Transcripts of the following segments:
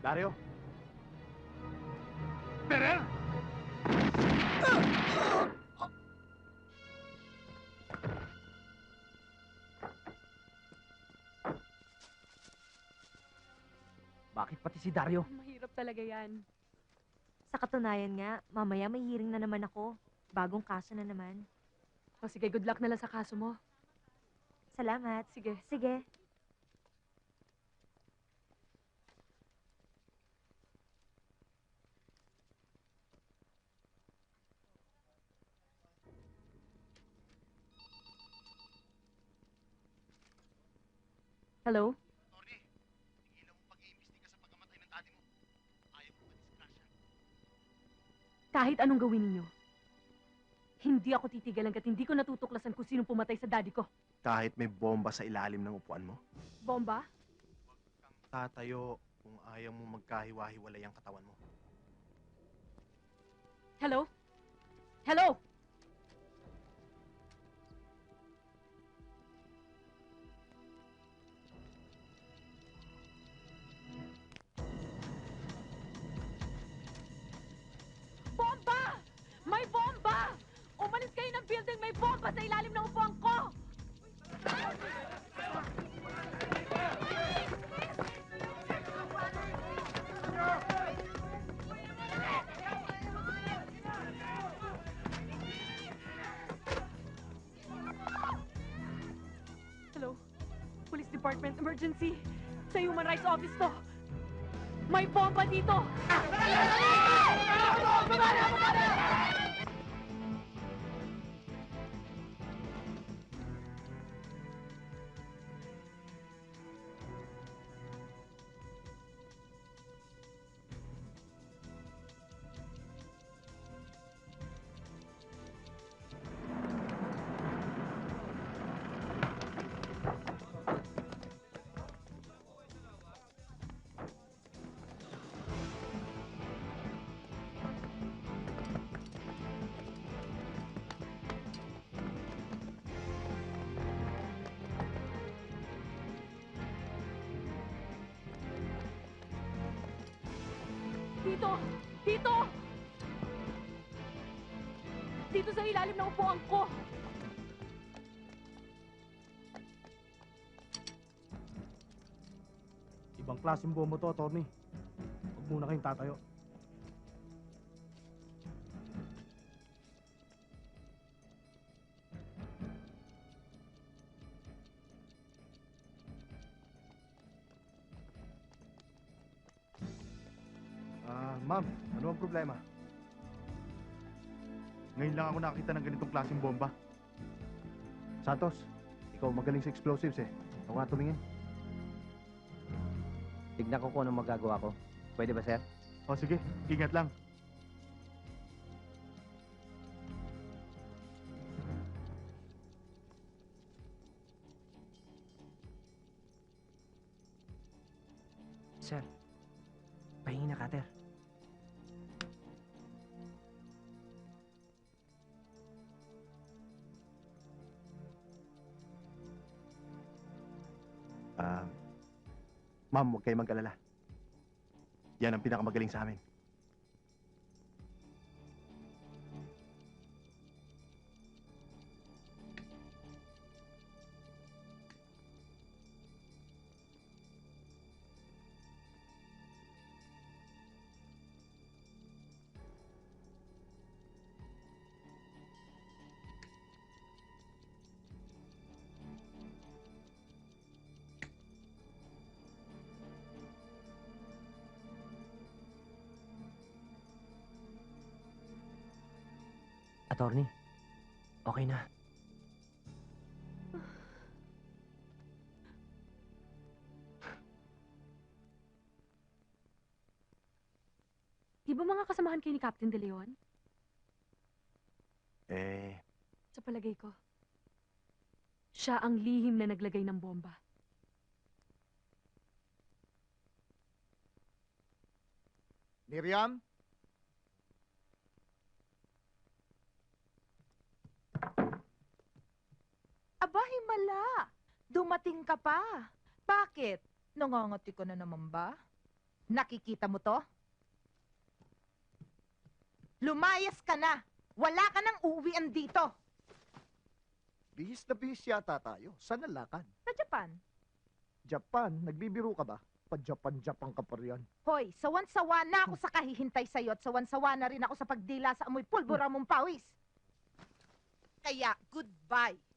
Dario? Ferrer! Bakit pati si Dario? Mahirap talaga yan. Sa katunayan nga, mamaya may hearing na naman ako. Bagong kaso na naman. O sige, good luck na lang sa kaso mo. Salamat. Sige. Sige. Hello? Tony, tigilan mo pag-iimbestiga sa pagkamatay ng daddy mo. Ayaw mo madisgrasya. Kahit anong gawin ninyo, hindi ako titigil hanggat hindi ko natutuklasan kung sino pumatay sa daddy ko. Kahit may bomba sa ilalim ng upuan mo, Bomba? tatayo kung ayaw mo magkahiwa-hiwalay ang katawan mo. Hello? Hello? Department, emergency! Sa Human Rights Office to! May bomba dito! Dito! Dito! Dito sa ilalim ng upuan ko! Ibang klaseng bomba to, Tony. Huwag muna kayong tatayo. Ma'am, ano ang problema? Ngayon lang ako nakakita ng ganitong klaseng bomba. Santos, ikaw magaling sa explosives eh. Ako nga tumingin. Tignan ko kung anong magagawa ko. Pwede ba, sir? O sige, ingat lang. Sir, ma'am, huwag kayong mag-alala. Yan ang pinakamagaling sa amin. Attorney, okay na. Di ba mga kasamahan kayo ni Captain De Leon? Eh, Sa palagay ko, siya ang lihim na naglagay ng bomba. Miriam? Aba, himala! Dumating ka pa. Bakit? Nangangati ka na naman ba? Nakikita mo to? Lumayas ka na! Wala ka nang uuwian dito! Bihis na bihis yata tayo. Saan ang lakad? Sa Japan. Japan? Nagbibiro ka ba? Pa-Japan-Japan ka pa riyan. Hoy, sawan-sawa na ako sa kahihintay sa'yo at sawan-sawa na rin ako sa pagdila sa amoy pulbura mong pawis. Kaya, goodbye.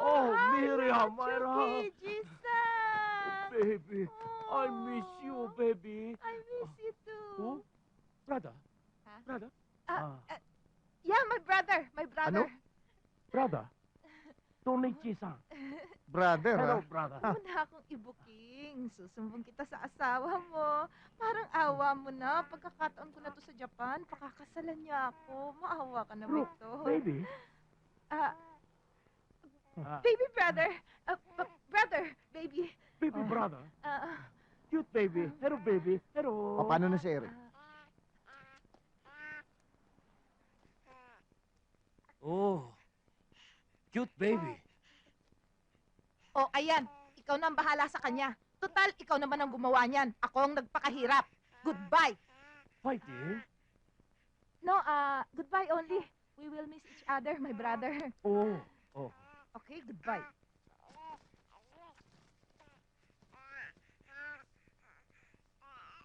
Oh, Miriam, Myra. Pidgey-san! Baby, I miss you, baby. I miss you too. Who? Brother? Huh? Brother? Ah, Yeah, my brother, my brother. Brother? Tonichi-san. Brother, Hello, ha? brother. Huwag na akong ibuking. Susumbong kita sa asawa mo. Parang awa mo na. Pagkakataon ko na to sa Japan, pakakasalan niya ako. Maawa ka na, Look, Victor. Baby. Ah, Ah, baby brother. Ah, b- brother, baby. baby, Ah. brother. Ah, Cute baby. Hello, baby. Hello. O, paano na si Eric? Oh, cute baby. oh, ayan. Ikaw na ang bahala sa kanya. Total, ikaw naman ang gumawa niyan. Ako ang nagpakahirap. Goodbye. Fighting? No, ah, goodbye only. We will miss each other, my brother. Oh, Okay, goodbye.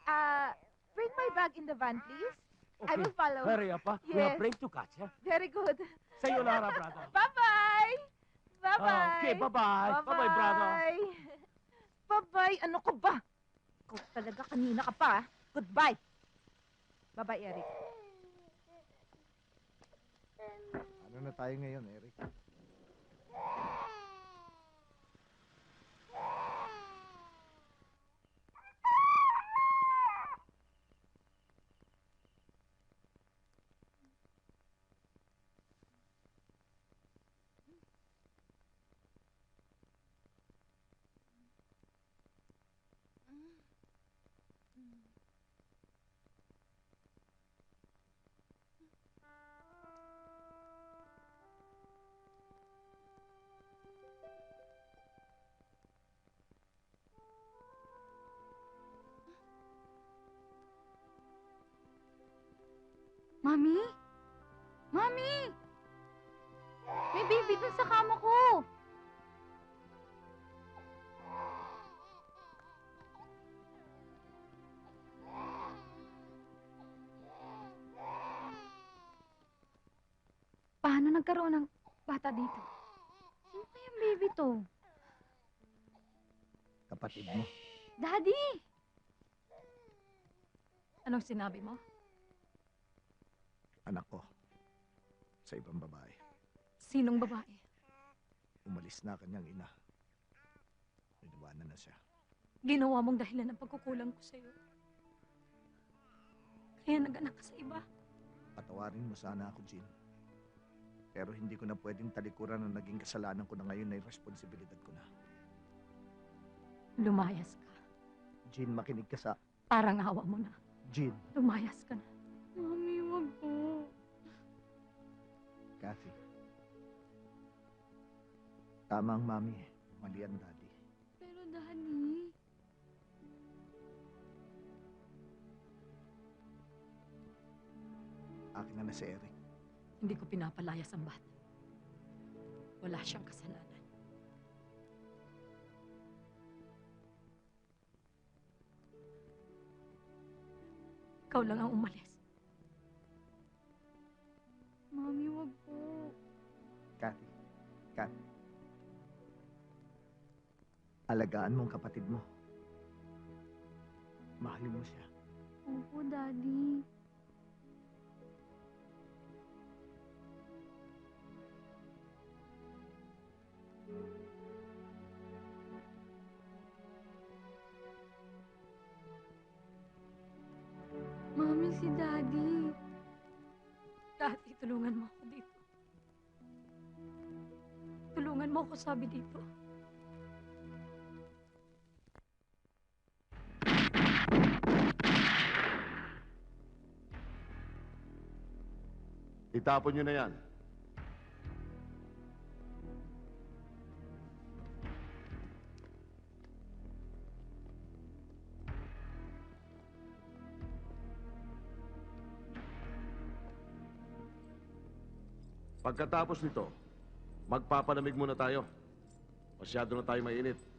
Ah, bring my bag in the van, please. I okay. will follow. Hurry up, ah. We Yes. have plane to catch, huh? Very good. Sayonara, brother. Bye-bye! Bye-bye! Ah, okay, bye-bye. Bye-bye, brother. Bye-bye! Ano ko ba? Ikaw talaga kanina ka pa. ah. Goodbye! Bye-bye, Eric. Ano na tayo ngayon, Eric? Yeah. Mami? Mami! May baby dun sa kama ko! Paano nagkaroon ng bata dito? Sino kayang baby to? Kapatid mo. Daddy! Anong sinabi mo? Anak ko. Sa ibang babae. Sinong babae? Umalis na kanyang ina. Iniwanan na siya. Ginawa mong dahilan ng pagkukulang ko sa'yo. Kaya nag-anak ka sa iba. Patawarin mo sana ako, Jean. Pero hindi ko na pwedeng talikuran ang naging kasalanan ko na ngayon na responsibilidad ko na. Lumayas ka. Jean, makinig ka sa... Parang awa mo na. Jean, Lumayas ka na. Tama ang mami. Mali ang daddy. Pero Daddy... Akin na na si Eric. Hindi ko pinapalayas ang bata. Wala siyang kasalanan. Ikaw lang ang umalis. Mami, wag Alagaan mo ang kapatid mo. Mahalin mo siya. Opo, Daddy. Mami, si Daddy. Daddy, tulungan mo ako dito. Tulungan mo ako sabi dito. Itapon nyo na yan. Pagkatapos nito, magpapanamig muna tayo. Masyado na tayo mainit.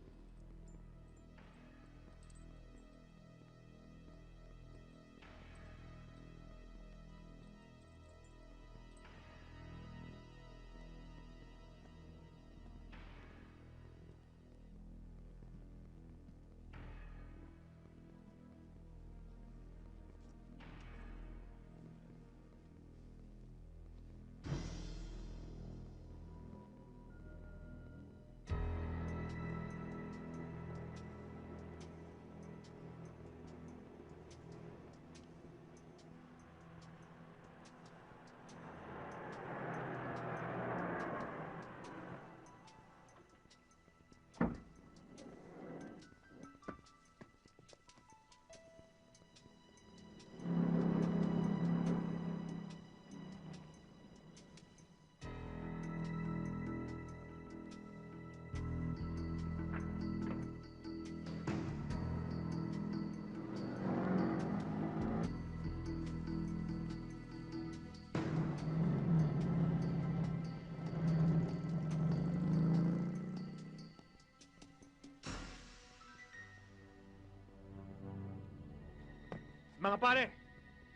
Mga pare,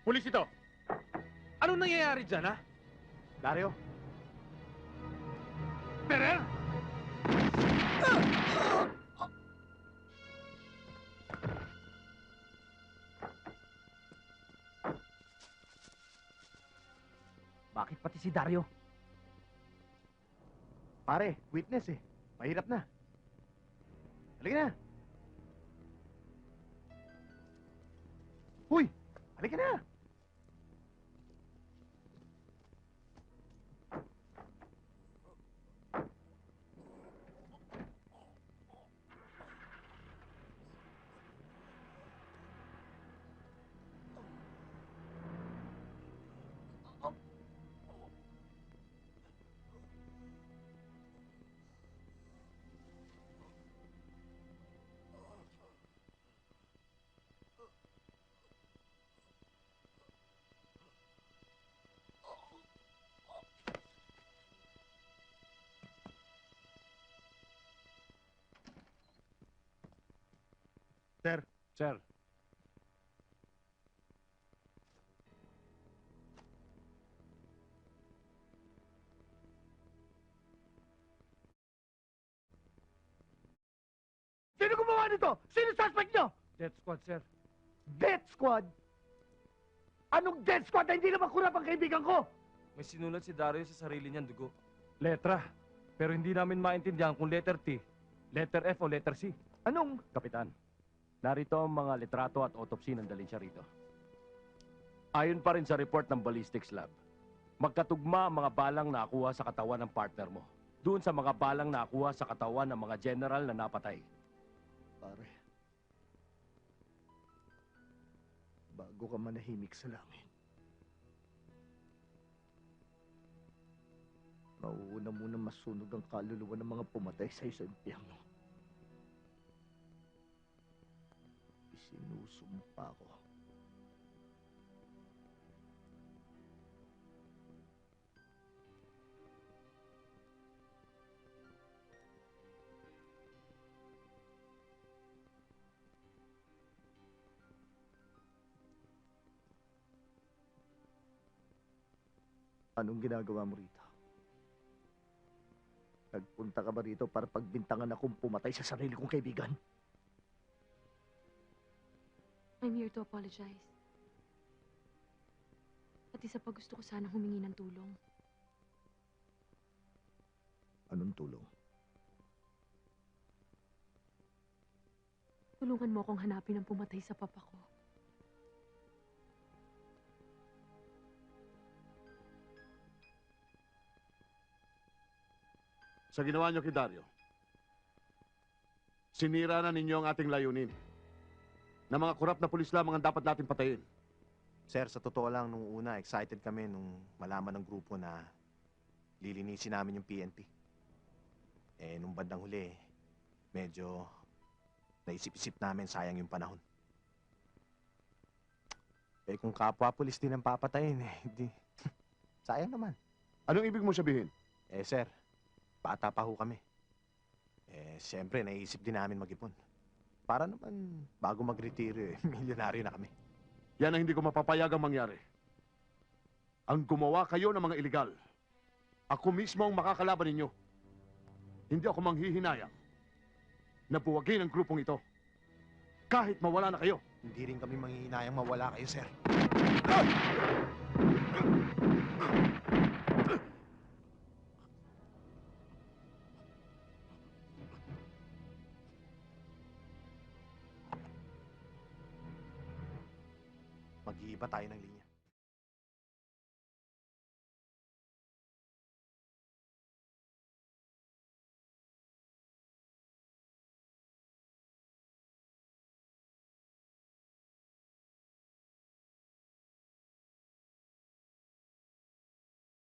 pulis ito. Anong nangyayari dyan, ha? Dario, Perer! Bakit pati si Dario? pare, witness eh. Mahirap na. Halika na. Huy! Halika na! Sir, sino gumawa nito? Sino suspect nyo? death squad, sir. Death Squad? Anong Death Squad na hindi naman kurap ang kaibigan ko? May sinulat si Dario sa sarili niyang dugo. Letra. Pero hindi namin maintindihan kung letter T, letter F o letter C. Anong? Kapitan, narito ang mga litrato at autopsy ng dalhin siya rito. Ayon pa rin sa report ng ballistics lab, magkatugma ang mga balang na nakuha sa katawan ng partner mo. Doon sa mga balang na nakuha sa katawan ng mga general na napatay. Pare. Bago ka manahimik sa langit. Mauuna muna masunog ang kaluluwa ng mga pumatay sa sa impyerno. Isinusumpa ko. Anong ginagawa mo rito? Nagpunta ka ba rito para pagbintangan akong pumatay sa sarili kong kaibigan? I'm here to apologize. At isa pa gusto ko sana humingi ng tulong. Anong tulong? Tulungan mo akong hanapin ang pumatay sa papa ko. Sa ginawa niyo kay Dario, sinira na ninyo ang ating layunin na mga korap na pulis lamang ang dapat natin patayin. Sir, sa totoo lang, nung una, excited kami nung malaman ng grupo na lilinisin namin yung PNP. Eh, nung bandang huli, medyo naisip-isip namin sayang yung panahon. Eh, kung kapwa pulis din ang papatayin, eh, di, sayang naman. Anong ibig mo sabihin? Eh, sir, bata pa ho kami. Eh, siyempre, naisip din namin mag-ipon. Para naman, bago mag-retiro eh, milyonaryo na kami. Yan ang hindi ko mapapayagang mangyari. Ang gumawa kayo ng mga iligal. Ako mismo ang makakalaban ninyo. Hindi ako manghihinayang na buwagin ang grupong ito. Kahit mawala na kayo. Hindi rin kami manghihinayang mawala kayo, sir. Mag-iiba tayo ng linya.